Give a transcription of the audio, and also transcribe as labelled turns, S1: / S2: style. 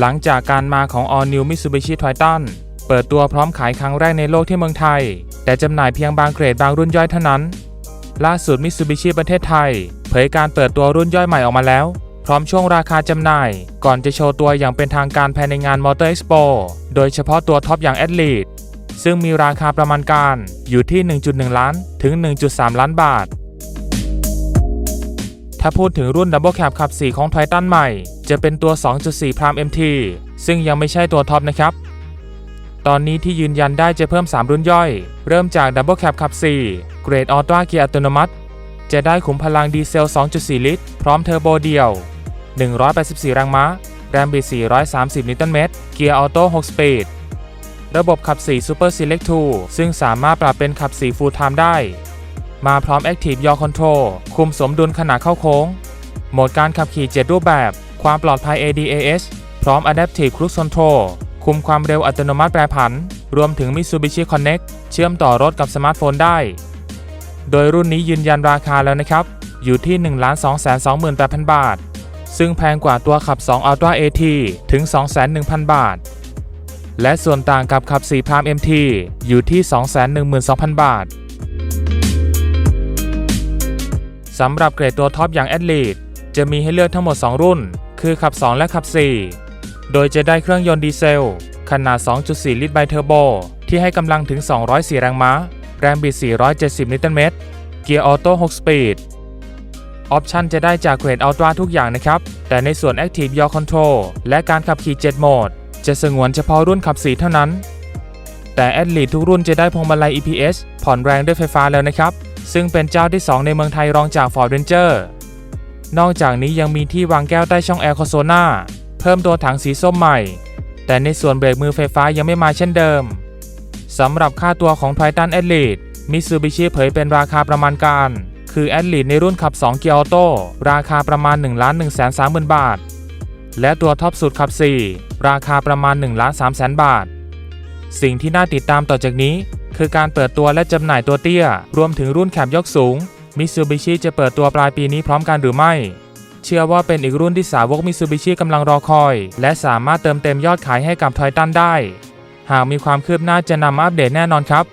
S1: หลังจากการมาของ All New Mitsubishi Triton เปิดตัวพร้อมขายครั้งแรกในโลกที่เมืองไทย แต่จำหน่ายเพียงบางเกรดบางรุ่นย่อยเท่านั้น ล่าสุด Mitsubishi ประเทศไทย เผยการเปิดตัวรุ่นย่อยใหม่ออกมาแล้ว พร้อมช่วงราคาจำหน่าย ก่อนจะโชว์ตัวอย่างเป็นทางการภายในงาน Motor Expo โดยเฉพาะตัวท็อปอย่าง Athlete ซึ่งมีราคาประมาณการอยู่ที่ 1.1 ล้านถึง 1.3 ล้านบาท ถ้าพูดถึงรุ่น Double Cab ขับ 4 ของ Triton ใหม่ จะเป็นตัว 2.4 Prime MT ซึ่งยังไม่ใช่ตัวท็อปนะครับ ตอนนี้ที่ยืนยันได้จะเพิ่ม 3 รุ่นย่อย เริ่มจาก Double Cab ขับ 4 เกรดออโต้เกียร์อัตโนมัติ จะได้ขุมพลังดีเซล 2.4 ลิตร พร้อมเทอร์โบเดียว 184 แรงม้า แรงบิด 430 นิวตันเมตร เกียร์ออโต้ 6 สปีด ระบบขับ 4 Super Select 2 ซึ่งสามารถปรับเป็นขับ 4 Full Time ได้ มาพร้อม Active Yaw Control คุมสมดุลขณะเข้าโค้ง โหมดการขับขี่ 7 รูปแบบ ความปลอดภัย ADAS พร้อม Adaptive Cruise Control คุมความเร็วอัตโนมัติแปรผัน รวมถึง Mitsubishi Connect เชื่อมต่อรถกับสมาร์ทโฟนได้ โดยรุ่นนี้ยืนยันราคาแล้วนะครับ อยู่ที่ 1,228,000 บาท ซึ่งแพงกว่าตัวขับ 2 Ultra AT ถึง2,100,000 บาท และส่วนต่างกับขับ 4 Prime MT อยู่ที่ 212,000 บาท สำหรับเกรดตัวท็อปอย่าง Athlete จะมีให้เลือกทั้งหมด 2 รุ่น คือขับ 2 และขับ 4 โดยจะได้เครื่องยนต์ดีเซล ขนาด 2.4 ลิตรไบเทอร์โบ ที่ให้กำลังถึง 204 แรงม้า แรงบิด 470 นิวตันเมตร เกียร์ออโต้ 6 สปีด ออปชันจะได้จากเกรดอัลตร้าทุกอย่างนะครับ แต่ในส่วน Active Yaw Control และการขับขี่ 7 โหมด จะสงวนเฉพาะรุ่นขับ 4 เท่านั้น แต่ Athlete ทุกรุ่นจะได้พวงมาลัย EPS ผ่อนแรงด้วยไฟฟ้าแล้วนะครับ ซึ่งเป็นเจ้าที่ 2 ในเมืองไทยรองจาก Ford Ranger นอกจากนี้ยังมีที่วางแก้วใต้ช่องแอร์โคโซนาเพิ่มตัวถังสีส้มใหม่ แต่ในส่วนเบรกมือไฟฟ้ายังไม่มาเช่นเดิมสำหรับค่าตัวของ Triton Athlete Mitsubishi เผยเป็นราคาประมาณการ คือ a t l e t e ในรุ่นขับ 2 เกียร์ออโต้ราคาประมาณ 1 1 3 0 0 0 0 บาท และตัวท็อปสุดขับ 4 ราคาประมาณ 1 3 0 0 0 0บาท สิ่งที่น่าติดตามต่อจากนี้ คือการเปิดตัวและจำหน่ายตัวเตี้ย รวมถึงรุ่นแคบยกสูงมิสูบิชิจะเปิดตัวปลายปีนี้พร้อมกันหรือไม่ เชื่อว่าเป็นอีกรุ่นที่สาวกมิสูบิชิกำลังรอคอย และสามารถเติมเต็มยอดขายให้กับทอยตันได้ หากมีความคืบหน้าจะนำมาอัปเดตแน่นอนครับ